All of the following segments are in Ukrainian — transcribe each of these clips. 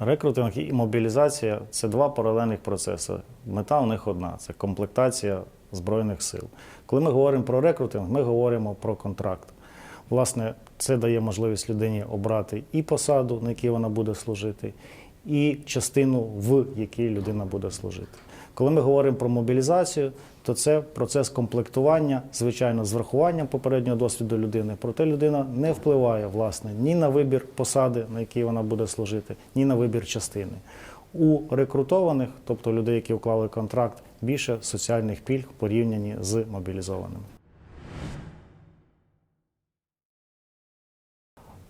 Рекрутинг і мобілізація це два паралельних процеси. Мета у них одна це комплектація Збройних сил. Коли ми говоримо про рекрутинг, ми говоримо про контракт. Власне, це дає можливість людині обрати і посаду, на якій вона буде служити, і частину, в якій людина буде служити. Коли ми говоримо про мобілізацію, то це процес комплектування, звичайно, з врахуванням попереднього досвіду людини. Проте людина не впливає власне ні на вибір посади, на якій вона буде служити, ні на вибір частини. У рекрутованих, тобто людей, які уклали контракт, більше соціальних пільг порівняні з мобілізованими.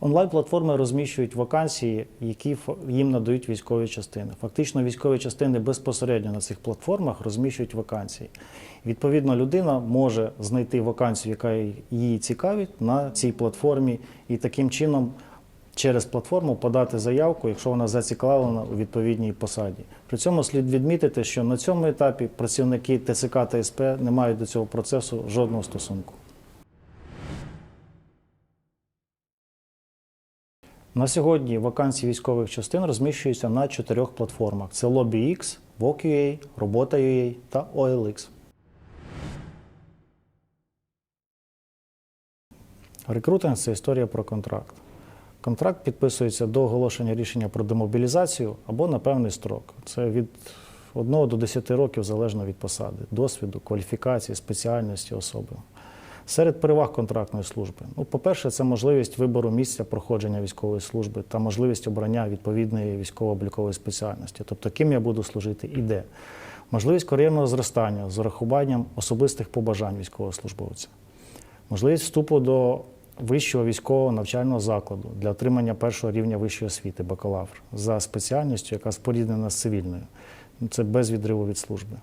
Онлайн-платформи розміщують вакансії, які їм надають військові частини. Фактично, військові частини безпосередньо на цих платформах розміщують вакансії. Відповідно, людина може знайти вакансію, яка її цікавить на цій платформі, і таким чином через платформу подати заявку, якщо вона зацікавлена у відповідній посаді. При цьому слід відмітити, що на цьому етапі працівники ТЦК та СП не мають до цього процесу жодного стосунку. На сьогодні вакансії військових частин розміщуються на чотирьох платформах: це LobbyX, Work.ua, Робота.ua та OLX. Рекрутинг це історія про контракт. Контракт підписується до оголошення рішення про демобілізацію або на певний строк. Це від 1 до 10 років залежно від посади, досвіду, кваліфікації, спеціальності особи. Серед переваг контрактної служби, ну, по-перше, це можливість вибору місця проходження військової служби та можливість обрання відповідної військово-облікової спеціальності, тобто ким я буду служити і де. Можливість кар'єрного зростання з урахуванням особистих побажань військовослужбовця. Можливість вступу до вищого військового навчального закладу для отримання першого рівня вищої освіти, бакалавр, за спеціальністю, яка споріднена з цивільною. Це без відриву від служби.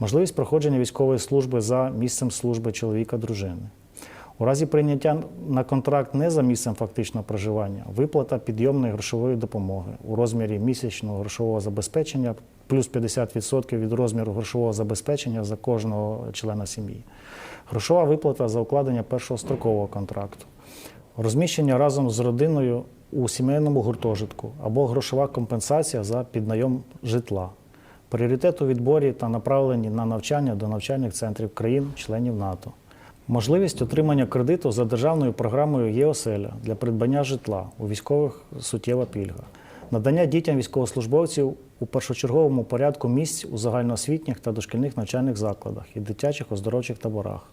Можливість проходження військової служби за місцем служби чоловіка дружини. У разі прийняття на контракт не за місцем фактичного проживання, виплата підйомної грошової допомоги у розмірі місячного грошового забезпечення плюс 50% від розміру грошового забезпечення за кожного члена сім'ї. Грошова виплата за укладення першого строкового контракту. Розміщення разом з родиною у сімейному гуртожитку або грошова компенсація за піднайом житла. Пріоритет у відборі та направленні на навчання до навчальних центрів країн-членів НАТО. Можливість отримання кредиту за державною програмою ЄОСЕЛЯ для придбання житла у військових суттєва пільга. Надання дітям військовослужбовців у першочерговому порядку місць у загальноосвітніх та дошкільних навчальних закладах і дитячих оздоровчих таборах.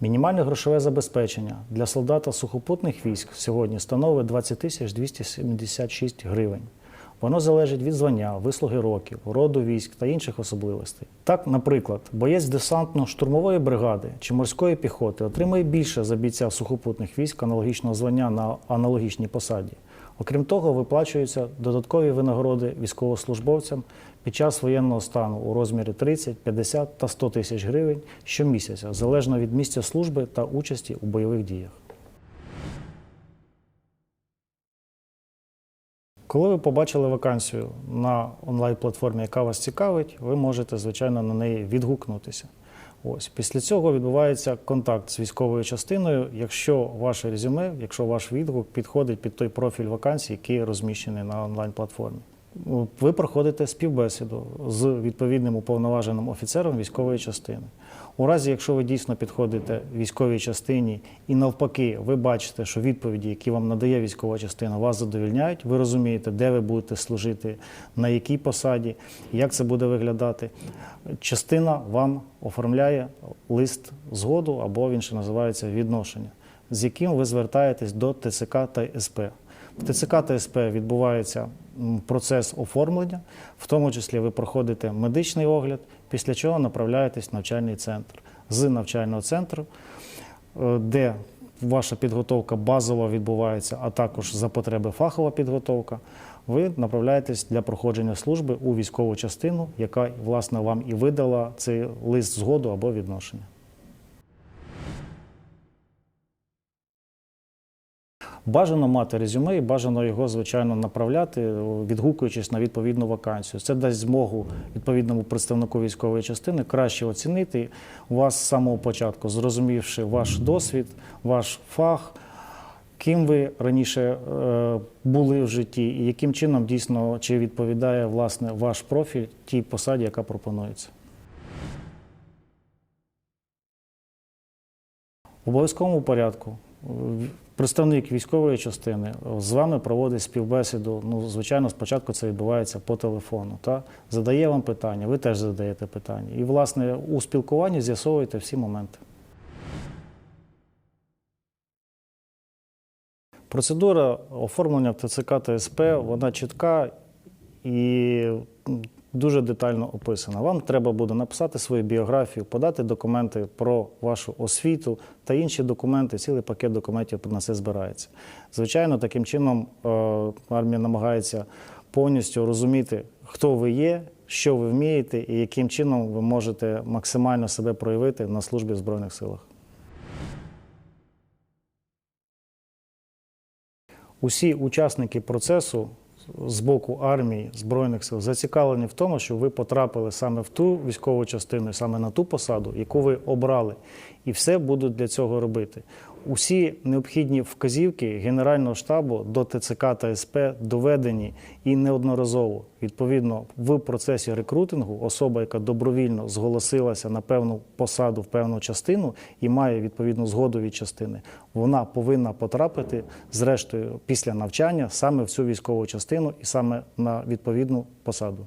Мінімальне грошове забезпечення для солдата сухопутних військ сьогодні становить 20 тисяч 276 гривень. Воно залежить від звання, вислуги років, роду військ та інших особливостей. Так, наприклад, боєць десантно-штурмової бригади чи морської піхоти отримує більше за бійця сухопутних військ аналогічного звання на аналогічній посаді. Окрім того, виплачуються додаткові винагороди військовослужбовцям під час воєнного стану у розмірі 30, 50 та 100 тисяч гривень щомісяця, залежно від місця служби та участі у бойових діях. Коли ви побачили вакансію на онлайн-платформі, яка вас цікавить, ви можете, звичайно, на неї відгукнутися. Ось після цього відбувається контакт з військовою частиною, якщо ваше резюме, якщо ваш відгук підходить під той профіль вакансій, який розміщений на онлайн-платформі. Ви проходите співбесіду з відповідним уповноваженим офіцером військової частини. У разі, якщо ви дійсно підходите військовій частині і навпаки, ви бачите, що відповіді, які вам надає військова частина, вас задовільняють, ви розумієте, де ви будете служити, на якій посаді, як це буде виглядати. Частина вам оформляє лист згоду або він ще називається відношення, з яким ви звертаєтесь до ТЦК та СП. В ТЦК та СП відбувається процес оформлення, в тому числі ви проходите медичний огляд, після чого направляєтесь в навчальний центр. З навчального центру, е, де ваша підготовка базова відбувається, а також за потреби фахова підготовка, ви направляєтесь для проходження служби у військову частину, яка власне вам і видала цей лист згоду або відношення. Бажано мати резюме і бажано його, звичайно, направляти, відгукуючись на відповідну вакансію. Це дасть змогу відповідному представнику військової частини краще оцінити вас з самого початку, зрозумівши ваш досвід, ваш фах ким ви раніше е, були в житті, і яким чином дійсно чи відповідає власне ваш профіль тій посаді, яка пропонується. В обов'язковому порядку е, представник військової частини з вами проводить співбесіду. Ну, звичайно, спочатку це відбувається по телефону. Та? Задає вам питання, ви теж задаєте питання. І, власне, у спілкуванні з'ясовуєте всі моменти. Процедура оформлення в ТЦК та СП вона чітка і дуже детально описана. Вам треба буде написати свою біографію, подати документи про вашу освіту та інші документи, цілий пакет документів на це збирається. Звичайно, таким чином е, армія намагається повністю розуміти, хто ви є, що ви вмієте і яким чином ви можете максимально себе проявити на службі в Збройних силах. Усі учасники процесу з боку армії Збройних сил зацікавлені в тому, що ви потрапили саме в ту військову частину, саме на ту посаду, яку ви обрали, і все будуть для цього робити. Усі необхідні вказівки Генерального штабу до ТЦК та СП доведені і неодноразово. Відповідно, в процесі рекрутингу особа, яка добровільно зголосилася на певну посаду в певну частину і має відповідну згоду від частини, вона повинна потрапити зрештою після навчання саме в цю військову частину і саме на відповідну посаду.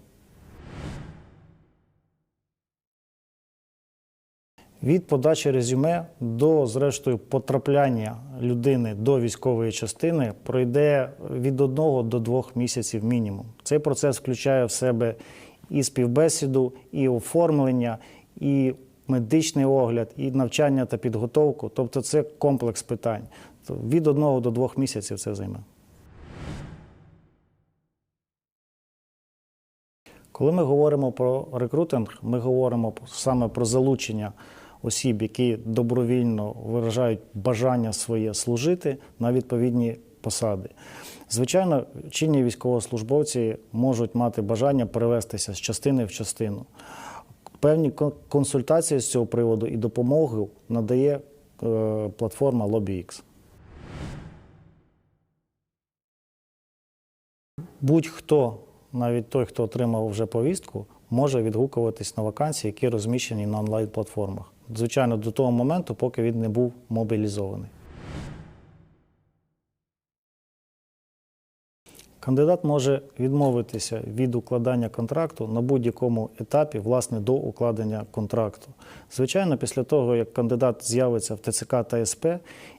Від подачі резюме до, зрештою, потрапляння людини до військової частини пройде від одного до двох місяців мінімум. Цей процес включає в себе і співбесіду, і оформлення, і медичний огляд, і навчання та підготовку. Тобто це комплекс питань. Від одного до двох місяців це займе. Коли ми говоримо про рекрутинг, ми говоримо саме про залучення осіб, які добровільно виражають бажання своє служити на відповідні посади. Звичайно, чинні військовослужбовці можуть мати бажання перевестися з частини в частину. Певні консультації з цього приводу і допомогу надає е, платформа LobbyX. Будь-хто, навіть той, хто отримав вже повістку, може відгукуватись на вакансії, які розміщені на онлайн-платформах. Звичайно, до того моменту, поки він не був мобілізований. Кандидат може відмовитися від укладання контракту на будь-якому етапі, власне, до укладення контракту. Звичайно, після того, як кандидат з'явиться в ТЦК та СП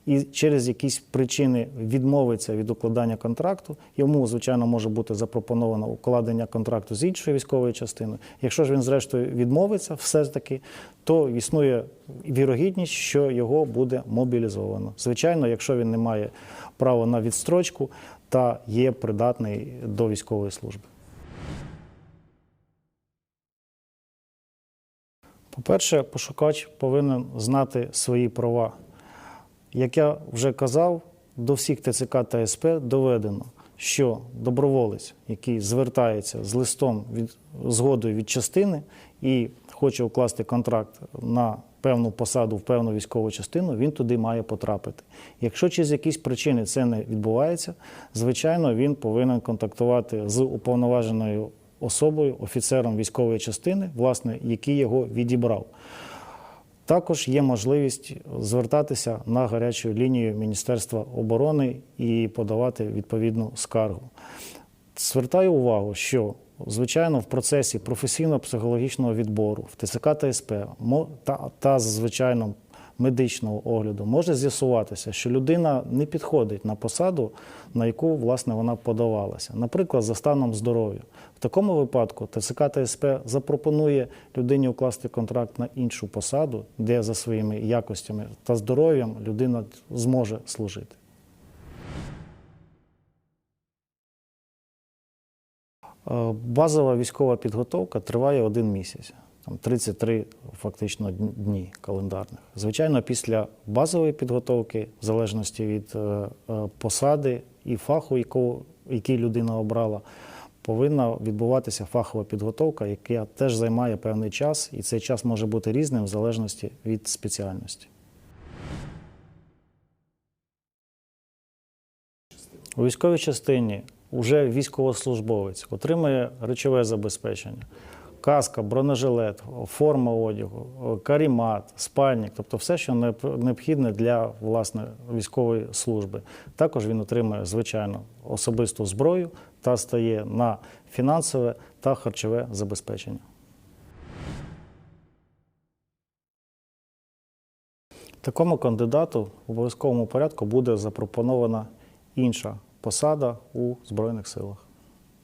і через якісь причини відмовиться від укладання контракту, йому, звичайно, може бути запропоновано укладення контракту з іншою військовою частиною. Якщо ж він, зрештою, відмовиться все ж таки, то існує вірогідність, що його буде мобілізовано. Звичайно, якщо він не має права на відстрочку та є придатний до військової служби. По-перше, пошукач повинен знати свої права. Як я вже казав, до всіх ТЦК та СП доведено, що доброволець, який звертається з листом від згодою від частини і хоче укласти контракт на певну посаду в певну військову частину, він туди має потрапити. Якщо через якісь причини це не відбувається, звичайно, він повинен контактувати з уповноваженою особою, офіцером військової частини, власне, який його відібрав. Також є можливість звертатися на гарячу лінію Міністерства оборони і подавати відповідну скаргу. Звертаю увагу, що звичайно в процесі професійно-психологічного відбору в ТЦК та та, та звичайно медичного огляду може з'ясуватися, що людина не підходить на посаду, на яку власне вона подавалася, наприклад, за станом здоров'я. В такому випадку ТЦК та запропонує людині укласти контракт на іншу посаду, де за своїми якостями та здоров'ям людина зможе служити. Е, Базова військова підготовка триває один місяць, там 33 фактично дні календарних. Звичайно, після базової підготовки, в залежності від е, е, посади і фаху, яку, який людина обрала, повинна відбуватися фахова підготовка, яка теж займає певний час, і цей час може бути різним в залежності від спеціальності. У військовій частині вже військовослужбовець отримує речове забезпечення. Каска, бронежилет, форма одягу, карімат, спальник, тобто все, що необхідне для власне військової служби. Також він отримує звичайно особисту зброю та стає на фінансове та харчове забезпечення. Такому кандидату в обов'язковому порядку буде запропонована інша посада у Збройних силах.